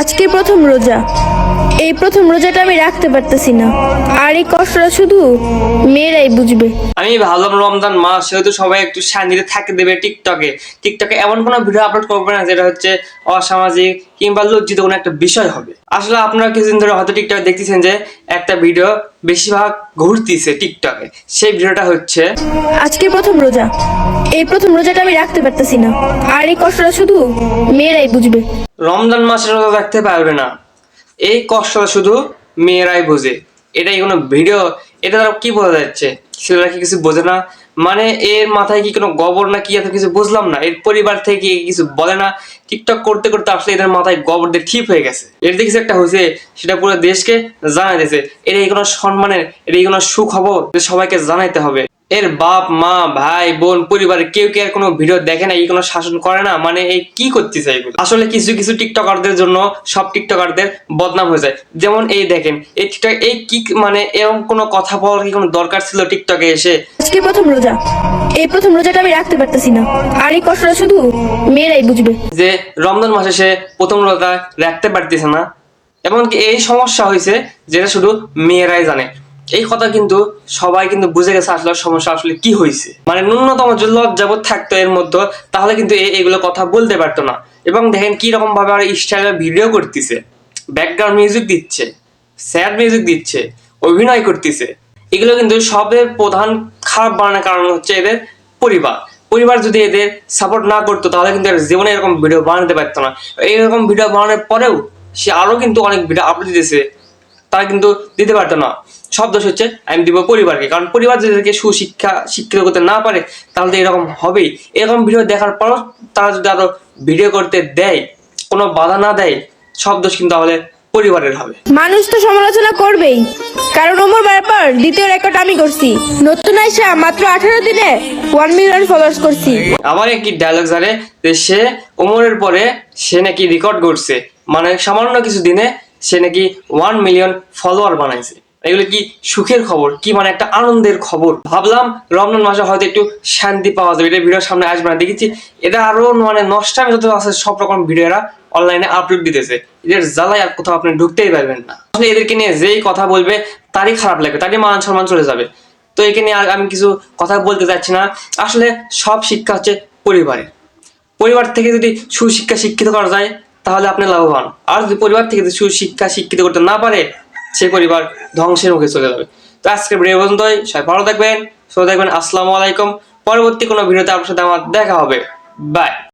আজকে প্রথম রোজা। এই প্রথম রোজাটা আমি রাখতে পারতেছি না। আর এই কষ্টটা শুধু মেয়েরাই বুঝবে। আমি ভাবলাম রমজান মাস সেহেতু সবাই একটু শান্তিতে থাকতে দেবে টিকটকে। টিকটকে এমন কোনো ভিডিও আপলোড করবে না যেটা হচ্ছে অসামাজিক কিংবা লজ্জিত কোনো একটা বিষয় হবে। আসলে আপনারা কিছুদিন ধরে হয়তো টিকটকে দেখতেছেন যে একটা ভিডিও বেশিরভাগ ঘুরতিছে টিকটকে। সেই ভিডিওটা হচ্ছে আজকে প্রথম রোজা। এই প্রথম রোজাটা আমি রাখতে পারতেছি না। আর এই কষ্টটা শুধু মেয়েরাই বুঝবে। রমজান মাসের রোজা রাখতে পারবে না। এই কষ্টটা শুধু মেয়েরাই বোঝে। এটাই কোনো ভিডিও, এটা তারা কি বোঝা যাচ্ছে? ছেলেরা কি কিছু বোঝে না? মানে এর মাথায় কি কোনো গবর না কি এত কিছু বুঝলাম না? এর পরিবার থেকে কিছু বলে না? টিকটক করতে করতে আসলে এদের মাথায় গবর দিয়ে ঠিক হয়ে গেছে। এর যে একটা হয়েছে, সেটা পুরো দেশকে জানাই দিয়েছে। এই কোনো সম্মানের এই কোনো সুখবর যে সবাইকে জানাইতে হবে। এর বাপ মা ভাই বোন পরিবারের কেউ কি আর কোনো ভিডিও দেখে না এই কোনো শাসন করে না? মানে এই কি করতে চাই আসলে কিছু কিছু টিকটকারদের জন্য সব টিকটকারদের বদনাম হয়ে যায়। যেমন এই দেখেন এই টিকটক এই কি মানে এরকম কোনো কথা বলার কি কোনো দরকার ছিল টিকটকে এসে? আজকে প্রথম রোজা। এই প্রথম রোজাটা আমি রাখতে পারতেছি না। আর এই কষ্টটা শুধু মেয়েরাই বুঝবে। যে রমজান মাসে সে প্রথম রোজা রাখতে পারতেছে না এমনকি এই সমস্যা হয়েছে যেটা শুধু মেয়েরাই জানে। এই কথা কিন্তু সবাই কিন্তু বুঝে গেছে আসলে সমস্যা আসলে কি হয়েছে মানে ন্যূনতম যে লজ্জাবোধ থাকতো এর মধ্যে, তাহলে কিন্তু এগুলো কথা বলতে পারতো না। এবং দেখেন কি রকম ভাবে আর স্টাইলের ভিডিও করতেছে। ব্যাকগ্রাউন্ড মিউজিক দিচ্ছে স্যাড মিউজিক দিচ্ছে, অভিনয় করতেছে। এগুলো কিন্তু সবের প্রধান খারাপ বানানোর কারণ হচ্ছে এদের পরিবার। পরিবার যদি এদের সাপোর্ট না করতো, তাহলে কিন্তু এর জীবনে এরকম ভিডিও বানাতে পারতো না। এইরকম ভিডিও বানানোর পরেও সে আরও কিন্তু অনেক ভিডিও আপলোড দিতেছে, তারা কিন্তু দিতে পারতো না। সব দোষ হচ্ছে আমি দিব পরিবারকে। কারণ পরিবার যদি এদেরকে সুশিক্ষা শিক্ষিত করতে না পারে তাহলে তো এরকম হবেই। এরকম ভিডিও দেখার পরও তারা যদি আরও ভিডিও করতে দেয় কোনো বাধা না দেয় সব দোষ কিন্তু তাহলে পরিবারের হবে। মানুষ তো সমালোচনা করবেই। কারণ ওমর ব্যাপার দ্বিতীয় রেকর্ড আমি করছি। নতুন আইসা মাত্র আঠারো দিনে ওয়ান মিলিয়ন ফলোয়ার্স করছি। আবার একটি ডায়লগ জানে যে সে ওমরের পরে সে নাকি রেকর্ড করছে মানে সামান্য কিছু দিনে সে নাকি ওয়ান মিলিয়ন ফলোয়ার বানাইছে। এগুলো কি সুখের খবর? কি মানে একটা আনন্দের খবর? ভাবলাম রমজান মাসে হয়তো একটু শান্তি পাওয়া যাবে। এটা ভিডিও সামনে আসবে না। দেখেছি এটা আরও মানে নষ্টামি যত আছে, সব রকম ভিডিও এরা অনলাইনে আপলোড দিতেছে। এদের জ্বালায় আর কোথাও আপনি ঢুকতেই পারবেন না। আসলে এদেরকে নিয়ে যেই কথা বলবে, তারই খারাপ লাগবে। তারই মান সম্মান চলে যাবে। তো একে নিয়ে আমি কিছু কথা বলতে চাচ্ছি না। আসলে সব শিক্ষা হচ্ছে পরিবারে পরিবার থেকে যদি সুশিক্ষা শিক্ষিত করা যায়, তাহলে আপনি লাভবান। আর যদি পরিবার থেকে যদি সুশিক্ষা শিক্ষিত করতে না পারে সে পরিবার ধ্বংসের মুখে চলে যাবে। তো আজকে ভিডিও পর্যন্তই। সবাই ভালো থাকবেন, সুস্থ থাকবেন। আসসালামু আলাইকুম। পরবর্তী কোনো ভিডিওতে আপনার সাথে আমার দেখা হবে। বাই